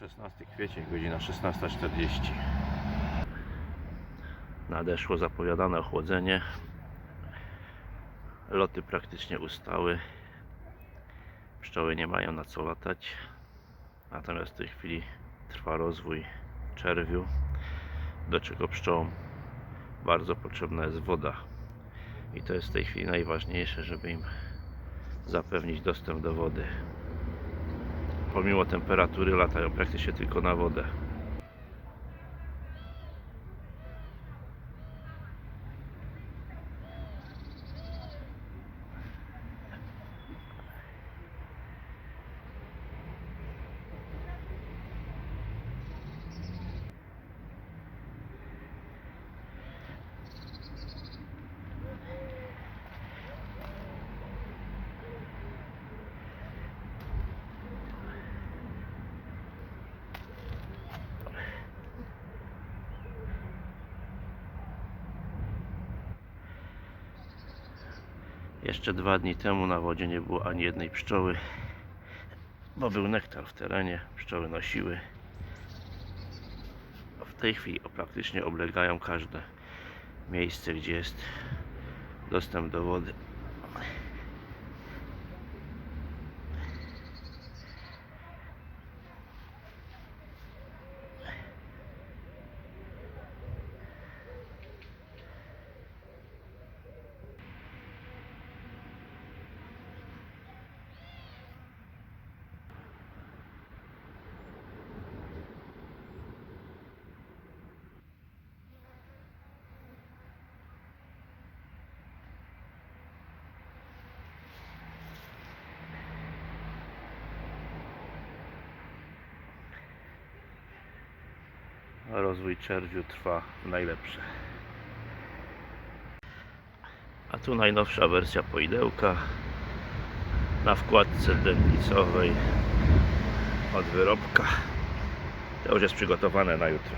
16 kwiecień, godzina 16.40. Nadeszło zapowiadane ochłodzenie. Loty praktycznie ustały. Pszczoły nie mają na co latać. Natomiast w tej chwili trwa rozwój czerwiu, do czego pszczołom bardzo potrzebna jest woda. I to jest w tej chwili najważniejsze, żeby im zapewnić dostęp do wody. Pomimo temperatury latają praktycznie tylko na wodę. Jeszcze dwa dni temu na wodzie nie było ani jednej pszczoły, bo był nektar w terenie, pszczoły nosiły. W tej chwili praktycznie oblegają każde miejsce, gdzie jest dostęp do wody. Rozwój czerwiu trwa najlepsze. A tu najnowsza wersja poidełka na wkładce dętnicowej od wyrobka. To już jest przygotowane na jutro.